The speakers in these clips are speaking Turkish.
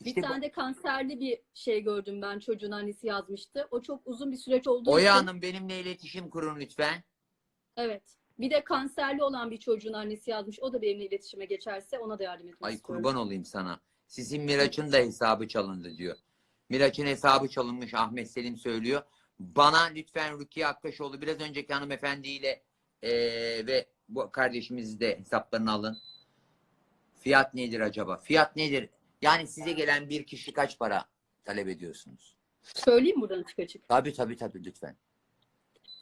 Bir İşte bu- tane de kanserli bir şey gördüm ben çocuğun annesi yazmıştı. O çok uzun bir süreç olduğu Oya için. Hanım benimle iletişim kurun lütfen. Evet. Bir de kanserli olan bir çocuğun annesi yazmış. O da benimle iletişime geçerse ona da yardım etmek Ay istiyorum. kurban olayım sana. Sizin Miraç'ın da hesabı çalındı diyor. Miraç'ın hesabı çalınmış Ahmet Selim söylüyor. Bana lütfen Rukiye Akkaşoğlu biraz önceki hanımefendiyle eee, ve bu kardeşimizi de hesaplarını alın. Fiyat nedir acaba? Fiyat nedir? Yani size gelen bir kişi kaç para talep ediyorsunuz? Söyleyeyim buradan açık açık. Tabii tabii tabii lütfen.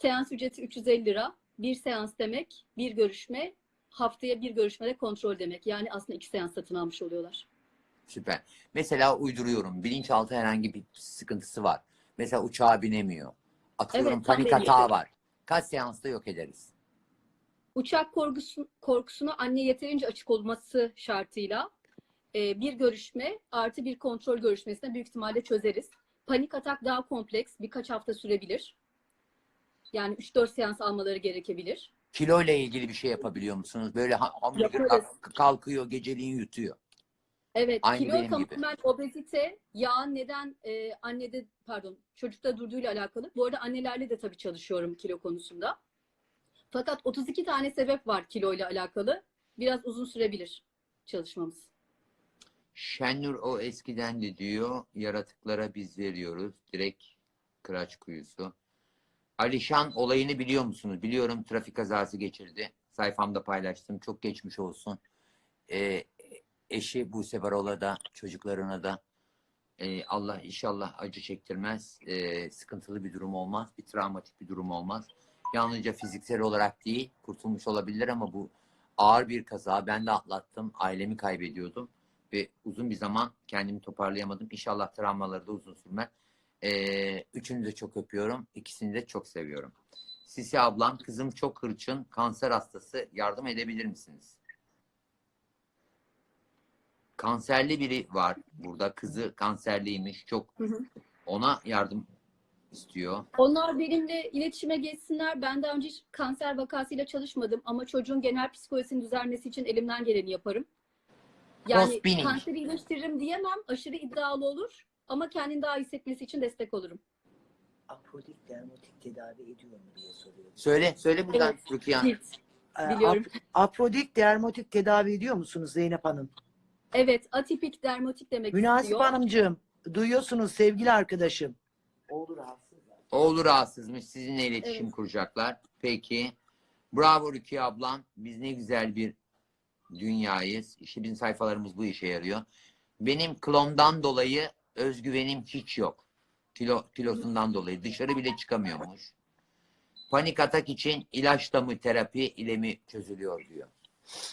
Seans ücreti 350 lira. Bir seans demek, bir görüşme, haftaya bir görüşmede kontrol demek. Yani aslında iki seans satın almış oluyorlar. Süper. Mesela uyduruyorum. Bilinçaltı herhangi bir sıkıntısı var. Mesela uçağa binemiyor. Atıyorum Evet, panik hatağı gibi. var. Kaç seansta yok ederiz? Uçak korkusu, korkusuna anne yeterince açık olması şartıyla e, bir görüşme artı bir kontrol görüşmesine büyük ihtimalle çözeriz. Panik atak daha kompleks. Birkaç hafta sürebilir. Yani 3-4 seans almaları gerekebilir. Kilo ile ilgili bir şey yapabiliyor musunuz? Böyle ha- hamburger Yaparız. kalk- kalkıyor, geceliğin yutuyor. Evet, Aynı kilo benim gibi. tamamen obezite, yağ neden e, annede pardon çocukta durduğuyla alakalı. Bu arada annelerle de tabii çalışıyorum kilo konusunda. Fakat 32 tane sebep var kiloyla alakalı. Biraz uzun sürebilir çalışmamız. Şenur o eskiden de diyor. Yaratıklara biz veriyoruz. Direkt kıraç kuyusu. Alişan olayını biliyor musunuz? Biliyorum trafik kazası geçirdi. Sayfamda paylaştım. Çok geçmiş olsun. Ee, eşi Buse Barola da çocuklarına da e, Allah inşallah acı çektirmez. Ee, sıkıntılı bir durum olmaz. Bir travmatik bir durum olmaz. Yalnızca fiziksel olarak değil kurtulmuş olabilirler ama bu ağır bir kaza. Ben de atlattım. Ailemi kaybediyordum ve uzun bir zaman kendimi toparlayamadım. İnşallah travmaları da uzun sürmez. Ee, üçünü de çok öpüyorum. İkisini de çok seviyorum. Sisi ablam, kızım çok hırçın, kanser hastası. Yardım edebilir misiniz? Kanserli biri var burada. Kızı kanserliymiş. Çok Hı hı. ona yardım istiyor. Onlar benimle iletişime geçsinler. Ben daha önce hiç kanser vakasıyla çalışmadım ama çocuğun genel psikolojisinin düzelmesi için elimden geleni yaparım. Yani Crossbinning. kanseri iyileştiririm diyemem. Aşırı iddialı olur. Ama kendini daha iyi hissetmesi için destek olurum. Aprodik dermatik tedavi ediyor mu diye soruyor. Söyle, söyle buradan Evet. Rukiye Hanım. Ee, Biliyorum. ap- aprodik dermatik tedavi ediyor musunuz Zeynep Hanım? Evet, atipik dermatik demek Münasip istiyor. Hanımcığım, duyuyorsunuz sevgili arkadaşım. Oğlu rahatsız. Oğlu rahatsızmış. Sizinle iletişim Evet. kuracaklar. Peki. Bravo Rukiye ablam. Biz ne güzel bir dünyayız. İşte bizim sayfalarımız bu işe yarıyor. Benim klondan dolayı özgüvenim hiç yok. Kilo, kilosundan dolayı. Dışarı bile çıkamıyormuş. Panik atak için ilaçla mı terapi ile mi çözülüyor diyor.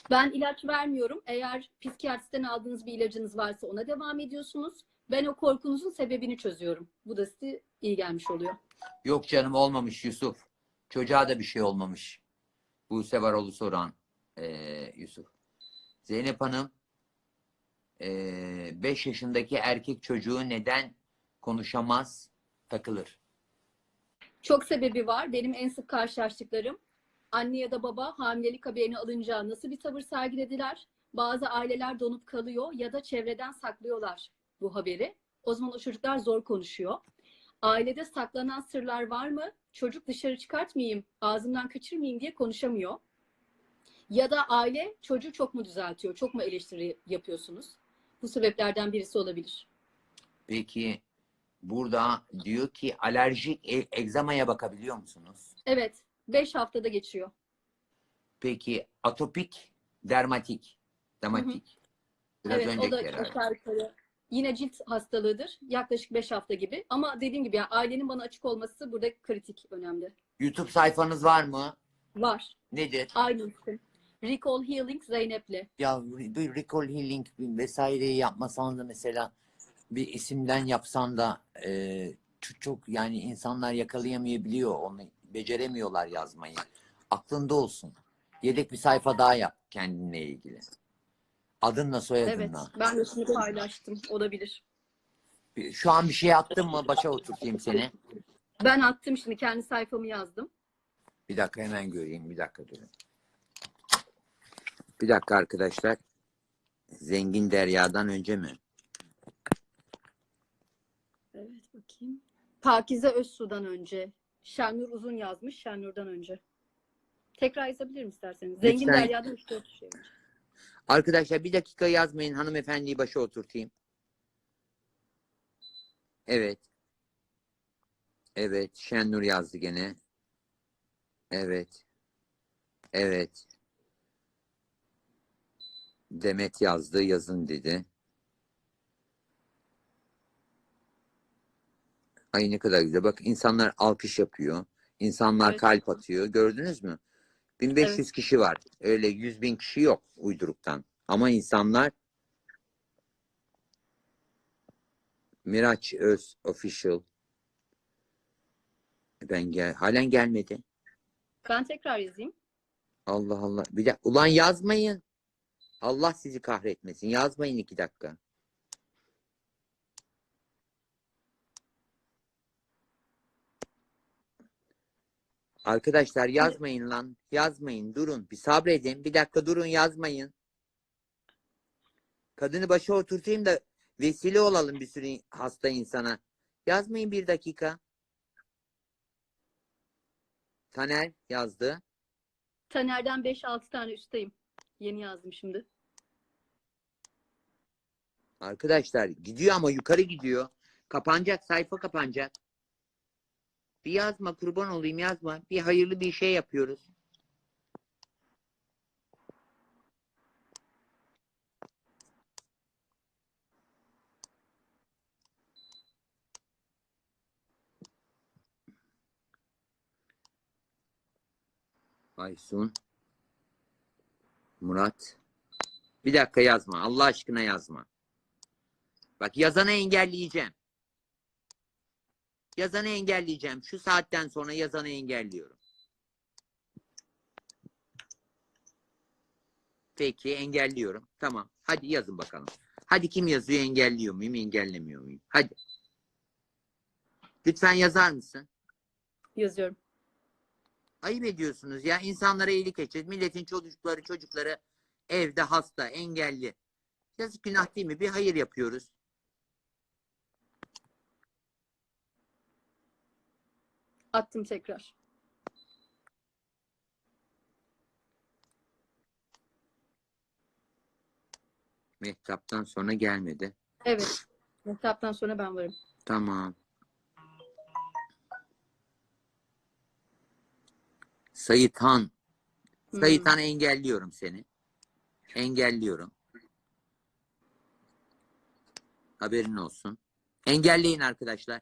Ben ilaç vermiyorum. Eğer psikiyatristen aldığınız bir ilacınız varsa ona devam ediyorsunuz. Ben o korkunuzun sebebini çözüyorum. Bu da size iyi gelmiş oluyor. Yok canım olmamış Yusuf. Çocuğa da bir şey olmamış. Buse Varol'u soran eee, Yusuf. Zeynep Hanım 5 yaşındaki erkek çocuğu neden konuşamaz takılır? Çok sebebi var. Benim en sık karşılaştıklarım anne ya da baba hamilelik haberini alınca nasıl bir tavır sergilediler? Bazı aileler donup kalıyor ya da çevreden saklıyorlar bu haberi. O zaman o çocuklar zor konuşuyor. Ailede saklanan sırlar var mı? Çocuk dışarı çıkartmayayım, ağzımdan kaçırmayayım diye konuşamıyor. Ya da aile çocuğu çok mu düzeltiyor, çok mu eleştiri yapıyorsunuz? Bu sebeplerden birisi olabilir. Peki burada diyor ki alerjik e- egzamaya bakabiliyor musunuz? Evet, 5 haftada geçiyor. Peki atopik dermatik. Dermatik. Biraz evet, o önceki da aşağı yukarı yine cilt hastalığıdır. Yaklaşık 5 hafta gibi. Ama dediğim gibi yani ailenin bana açık olması burada kritik, önemli. YouTube sayfanız var mı? Var. Nedir? Aynı isim. Recall Healing Zeynep'le. Ya bir recall healing vesaireyi yapmasan da mesela bir isimden yapsan da e, çok, çok yani insanlar yakalayamayabiliyor onu beceremiyorlar yazmayı. Aklında olsun. Yedek bir sayfa daha yap kendinle ilgili. Adınla Evet, soyadınla. ben de şimdi paylaştım. Olabilir. Şu an bir şey attın mı başa oturtayım seni. Ben attım şimdi kendi sayfamı yazdım. Bir dakika hemen göreyim. Bir dakika durun. Bir dakika arkadaşlar. Zengin Derya'dan önce mi? Bakayım. Pakize Özsu'dan önce. Şenur Uzun yazmış. Şenur'dan önce. Tekrar yazabilirim isterseniz. Zengin Lütfen. Derya'dan 3-4 şey önce. Arkadaşlar bir dakika yazmayın. Hanımefendiyi başa oturtayım. Evet. Evet. Şennur yazdı gene. Evet. Evet. Demet yazdı. Yazın dedi. Ay ne kadar güzel. Bak insanlar alkış yapıyor. İnsanlar Evet. kalp atıyor. Gördünüz mü? 1500 Evet. kişi var. Öyle 100 bin kişi yok uyduruktan. Ama insanlar Miraç Öz Official ben gel halen gelmedi. Ben tekrar yazayım. Allah Allah. Bir de ulan yazmayın. Allah sizi kahretmesin. Yazmayın iki dakika. Arkadaşlar yazmayın lan. Yazmayın. Durun. Bir sabredin. Bir dakika durun yazmayın. Kadını başa oturtayım da vesile olalım bir sürü hasta insana. Yazmayın bir dakika. Taner yazdı. Taner'den 5-6 tane üstteyim. Yeni yazdım şimdi. Arkadaşlar gidiyor ama yukarı gidiyor. Kapanacak sayfa kapanacak. Bir yazma kurban olayım yazma. Bir hayırlı bir şey yapıyoruz. Aysun. Murat. Bir dakika yazma. Allah aşkına yazma. Bak yazanı engelleyeceğim. Yazanı engelleyeceğim. Şu saatten sonra yazanı engelliyorum. Peki engelliyorum. Tamam. Hadi yazın bakalım. Hadi kim yazıyor engelliyor muyum engellemiyor muyum? Hadi. Lütfen yazar mısın? Yazıyorum. Ayıp ediyorsunuz ya. İnsanlara iyilik edeceğiz. Milletin çocukları çocukları evde hasta, engelli. Yazık günah değil mi? Bir hayır yapıyoruz. Attım tekrar. Mehtaptan sonra gelmedi. Evet. Mehtaptan sonra ben varım. Tamam. Sayit Han. Hmm. Sayit Han engelliyorum seni. Engelliyorum. Haberin olsun. Engelleyin arkadaşlar.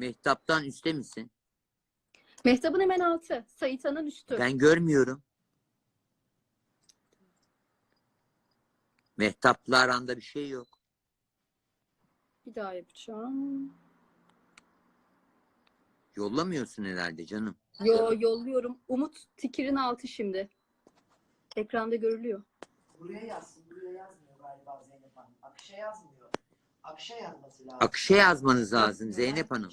Mehtaptan üstte misin? Mehtap'ın hemen altı. Saita'nın üstü. Ben görmüyorum. Mehtap'la aranda bir şey yok. Bir daha yapacağım. Yollamıyorsun herhalde canım. Yo yolluyorum. Umut Tikir'in altı şimdi. Ekranda görülüyor. Buraya yazsın. Buraya yazmıyor galiba Zeynep Hanım. Akışa yazmıyor. Akışa yazması lazım. Akışa yazmanız lazım Zeynep Hanım.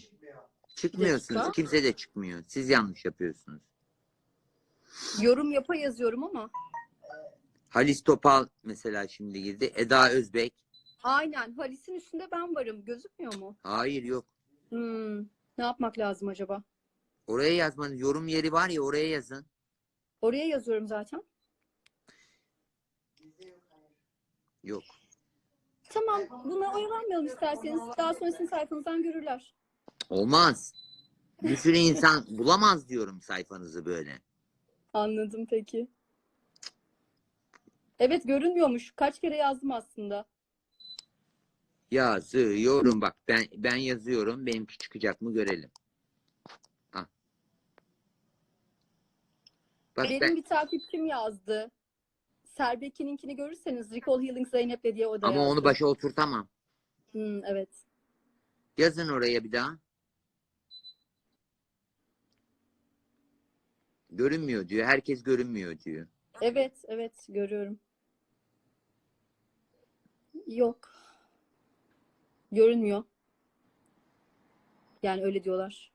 Çıkmıyor. Çıkmıyorsunuz. dakika. Kimse de çıkmıyor. Siz yanlış yapıyorsunuz. Yorum yapa yazıyorum ama. Halis Topal mesela şimdi girdi. Eda Özbek. Aynen. Halis'in üstünde ben varım. Gözükmüyor mu? Hayır yok. Hmm. Ne yapmak lazım acaba? Oraya yazmanız. Yorum yeri var ya oraya yazın. Oraya yazıyorum zaten. Yok. Tamam. Buna oyalanmayalım isterseniz. Daha sonra sizin sayfanızdan görürler. Olmaz. Bir sürü insan bulamaz diyorum sayfanızı böyle. Anladım peki. Evet görünmüyormuş. Kaç kere yazdım aslında. Yazıyorum bak ben ben yazıyorum. Benimki çıkacak mı görelim. Ha. Bak Benim ben, bir takipçim yazdı. Serbeki'ninkini görürseniz Recall Healing Zeynep'le diye o da ama yazdı. onu başa oturtamam. Hmm, evet. Yazın oraya bir daha. Görünmüyor diyor. Herkes görünmüyor diyor. Evet, evet görüyorum. Yok. Görünmüyor. Yani öyle diyorlar.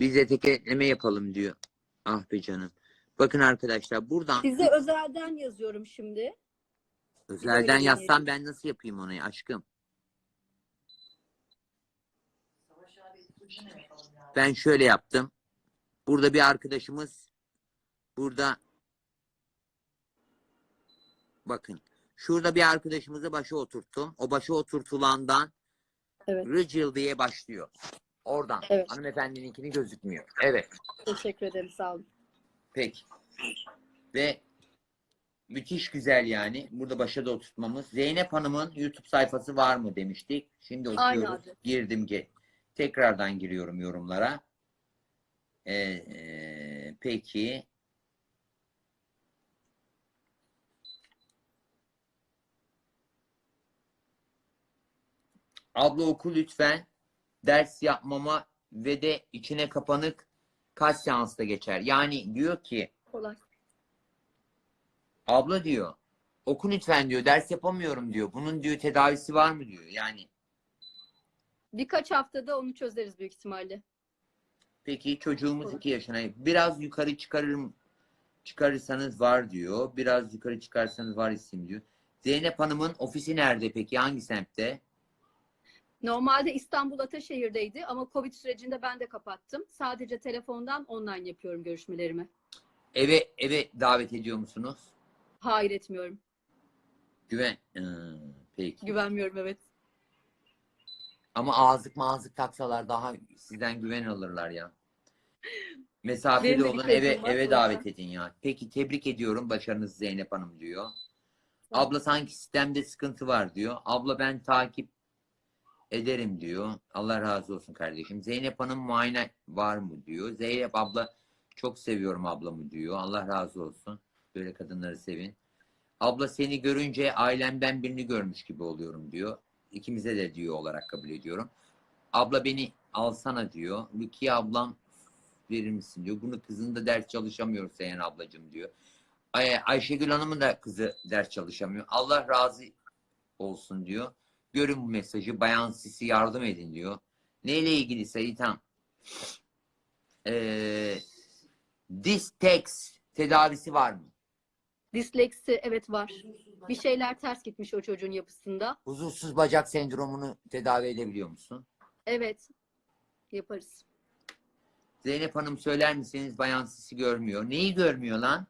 Biz de teketleme yapalım diyor. Ah be canım. Bakın arkadaşlar buradan Size özelden yazıyorum şimdi. Özelden Öyle yazsam ben nasıl yapayım onu aşkım? Savaş abi Ben şöyle yaptım. Burada bir arkadaşımız burada bakın şurada bir arkadaşımızı başa oturttum. O başa oturtulandan Evet. Rıcıl diye başlıyor. Oradan. Evet. Hanımefendininkini gözükmüyor. Evet. Teşekkür ederim. Sağ olun. Peki. Ve müthiş güzel yani. Burada başa da oturtmamız. Zeynep Hanım'ın YouTube sayfası var mı demiştik. Şimdi adres. Girdim ki. Tekrardan giriyorum yorumlara. Ee, e, peki. Abla oku lütfen. Ders yapmama ve de içine kapanık kaç seansta geçer? Yani diyor ki Kolay. Abla diyor oku lütfen diyor ders yapamıyorum diyor. Bunun diyor tedavisi var mı diyor. Yani Birkaç haftada onu çözeriz büyük ihtimalle. peki çocuğumuz 2 yaşına biraz yukarı çıkarırım çıkarırsanız var diyor. Biraz yukarı çıkarsanız var isim diyor. Zeynep Hanım'ın ofisi nerede peki? Hangi semtte? Normalde İstanbul Ataşehir'deydi ama Covid sürecinde ben de kapattım. Sadece telefondan online yapıyorum görüşmelerimi. Eve eve davet ediyor musunuz? Hayır etmiyorum. Güven. Hmm, peki. Güvenmiyorum evet. Ama ağızlık mağazlık taksalar daha sizden güven alırlar ya. Mesafeli Benim olun eve eve davet edin ya. Peki tebrik ediyorum başarınız Zeynep Hanım diyor. Abla sanki sistemde sıkıntı var diyor. Abla ben takip ederim diyor. Allah razı olsun kardeşim. Zeynep Hanım muayene var mı diyor. Zeynep abla çok seviyorum ablamı diyor. Allah razı olsun. Böyle kadınları sevin. Abla seni görünce ailemden birini görmüş gibi oluyorum diyor. İkimize de diyor olarak kabul ediyorum. Abla beni alsana diyor. Rukiye ablam verir misin diyor. Bunu kızın da ders çalışamıyor Seyhan ablacığım diyor. Ay Ayşegül Hanım'ın da kızı ders çalışamıyor. Allah razı olsun diyor. Görün bu mesajı. Bayan Sisi yardım edin diyor. Neyle ilgili Sayitan? Ee, Distex tedavisi var mı? Disleksi evet var. Bir şeyler ters gitmiş o çocuğun yapısında. Huzursuz bacak sendromunu tedavi edebiliyor musun? Evet. Yaparız. Zeynep Hanım söyler misiniz? Bayan Sisi görmüyor. Neyi görmüyor lan?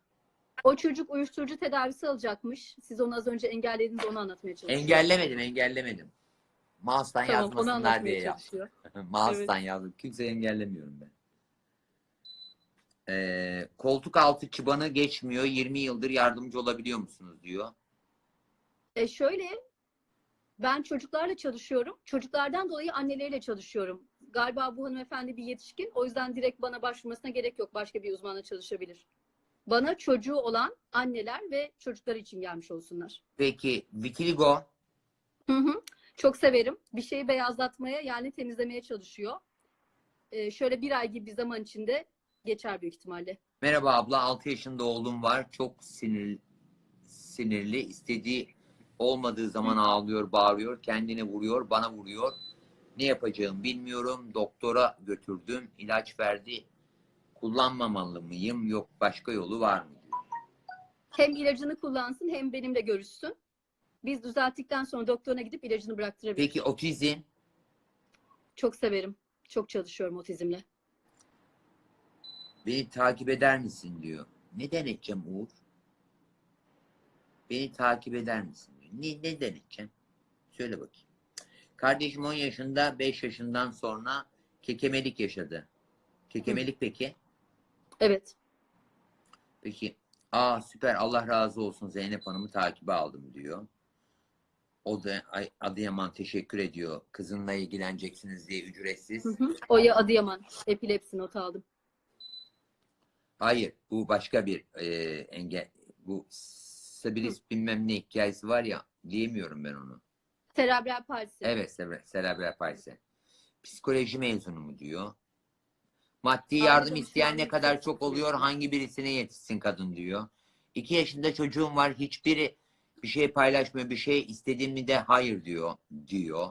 O çocuk uyuşturucu tedavisi alacakmış. Siz onu az önce engellediniz onu anlatmaya çalışıyorum. Engellemedim, engellemedim. Mouse'dan Tamam onu yazmasınlar anlatmaya diye yaptım. çalışıyor. Mouse'dan yazdım. Kimseyi engellemiyorum ben. Ee, koltuk altı çıbanı geçmiyor. 20 yıldır yardımcı olabiliyor musunuz diyor. E şöyle ben çocuklarla çalışıyorum. Çocuklardan dolayı anneleriyle çalışıyorum. Galiba bu hanımefendi bir yetişkin. O yüzden direkt bana başvurmasına gerek yok. Başka bir uzmanla çalışabilir. Bana çocuğu olan anneler ve çocuklar için gelmiş olsunlar. Peki vitiligo Hı hı. Çok severim. Bir şeyi beyazlatmaya yani temizlemeye çalışıyor. E, şöyle bir ay gibi bir zaman içinde geçer büyük ihtimalle. Merhaba abla 6 yaşında oğlum var. Çok sinir, sinirli. İstediği olmadığı zaman ağlıyor, bağırıyor. Kendine vuruyor, bana vuruyor. Ne yapacağım bilmiyorum. Doktora götürdüm. ilaç verdi. Kullanmamalı mıyım? Yok başka yolu var mı? diyor. Hem ilacını kullansın hem benimle görüşsün. Biz düzelttikten sonra doktoruna gidip ilacını bıraktırabilir. Peki otizm? Çok severim. Çok çalışıyorum otizmle. Beni takip eder misin diyor. Neden edeceğim Uğur? Beni takip eder misin Ne, neden edeceğim? Söyle bakayım. Kardeşim 10 yaşında 5 yaşından sonra kekemelik yaşadı. Kekemelik peki? Evet. Peki. Aa süper Allah razı olsun Zeynep Hanım'ı takibe aldım diyor. O da Adıyaman teşekkür ediyor. Kızınla ilgileneceksiniz diye ücretsiz. Hı hı. Oya Adıyaman. Epilepsi not aldım. Hayır, bu başka bir e, engel. Bu stabilis bilmem ne hikayesi var ya, diyemiyorum ben onu. Serebral palsi. Evet, cerebral cerebral palsi. Psikoloji mezunu mu diyor. Maddi yardım isteyen ne kadar çok oluyor, hangi birisine yetişsin kadın diyor. İki yaşında çocuğum var, hiçbiri bir şey paylaşmıyor, bir şey istediğimi de hayır diyor, diyor.